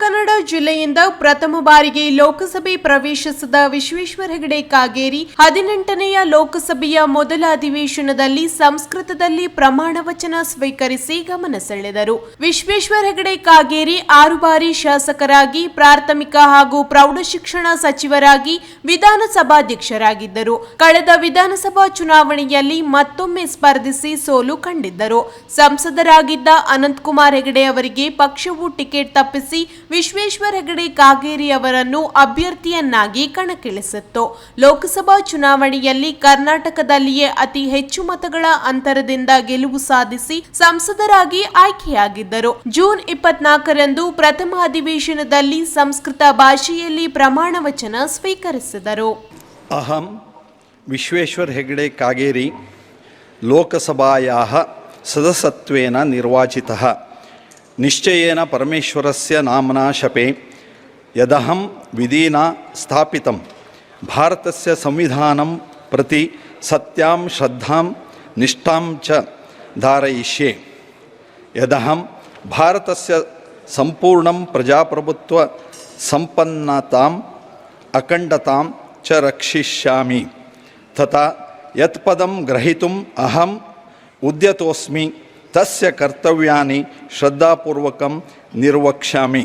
ಕನ್ನಡ ಜಿಲ್ಲೆಯಿಂದ ಪ್ರಥಮ ಬಾರಿಗೆ ಲೋಕಸಭೆ ಪ್ರವೇಶಿಸಿದ ವಿಶ್ವೇಶ್ವರ ಹೆಗಡೆ ಕಾಗೇರಿ, ಹದಿನೆಂಟನೆಯ ಲೋಕಸಭೆಯ ಮೊದಲ ಅಧಿವೇಶನದಲ್ಲಿ ಸಂಸ್ಕೃತದಲ್ಲಿ ಪ್ರಮಾಣ ವಚನ ಸ್ವೀಕರಿಸಿ ಗಮನ ಸೆಳೆದರು. ವಿಶ್ವೇಶ್ವರ ಹೆಗಡೆ ಕಾಗೇರಿ ಆರು ಬಾರಿ ಶಾಸಕರಾಗಿ, ಪ್ರಾಥಮಿಕ ಹಾಗೂ ಪ್ರೌಢಶಿಕ್ಷಣ ಸಚಿವರಾಗಿ ವಿಧಾನಸಭಾಧ್ಯಕ್ಷರಾಗಿದ್ದರು. ಕಳೆದ ವಿಧಾನಸಭಾ ಚುನಾವಣೆಯಲ್ಲಿ ಮತ್ತೊಮ್ಮೆ ಸ್ಪರ್ಧಿಸಿ ಸೋಲು ಕಂಡಿದ್ದರು. ಸಂಸದರಾಗಿದ್ದ ಅನಂತಕುಮಾರ್ ಹೆಗಡೆ ಅವರಿಗೆ ಪಕ್ಷವು ಟಿಕೆಟ್ ತಪ್ಪಿಸಿ ವಿಶ್ವೇಶ್ವರ ಹೆಗಡೆ ಕಾಗೇರಿ ಅವರನ್ನು ಅಭ್ಯರ್ಥಿಯನ್ನಾಗಿ ಕಣಕ್ಕಿಳಿಸಿತ್ತು. ಲೋಕಸಭಾ ಚುನಾವಣೆಯಲ್ಲಿ ಕರ್ನಾಟಕದಲ್ಲಿಯೇ ಅತಿ ಹೆಚ್ಚು ಮತಗಳ ಅಂತರದಿಂದ ಗೆಲುವು ಸಾಧಿಸಿ ಸಂಸದರಾಗಿ ಆಯ್ಕೆಯಾಗಿದ್ದರು. ಜೂನ್ ಇಪ್ಪತ್ನಾಲ್ಕರಂದು ಪ್ರಥಮ ಅಧಿವೇಶನದಲ್ಲಿ ಸಂಸ್ಕೃತ ಭಾಷೆಯಲ್ಲಿ ಪ್ರಮಾಣ ವಚನ ಸ್ವೀಕರಿಸಿದರು. ಅಹಂ ವಿಶ್ವೇಶ್ವರ ಹೆಗಡೆ ಕಾಗೇರಿ ಲೋಕಸಭಾಯ ಸದಸ್ಯತ್ವೇನ ನಿರ್ವಾಚಿತः. निश्चयेन परमेश्वरस्य नाम्ना शपे, यदहं विधिना भारत से संविधानं प्रति सत्यां श्रद्धा निष्ठा च धारयिष्ये। भारत से संपूर्ण प्रजाप्रभुत्वसम्पन्नताम् अखण्डतां च रक्षिष्यामि। तथा यत्पदं ग्रहीतुम् अहम् उद्यतोऽस्मि। ತಸ್ಯ ಕರ್ತವ್ಯಾನಿ ಶ್ರದ್ಧಾಪೂರ್ವಕಂ ನಿರ್ವಕ್ಷ್ಯಾಮಿ.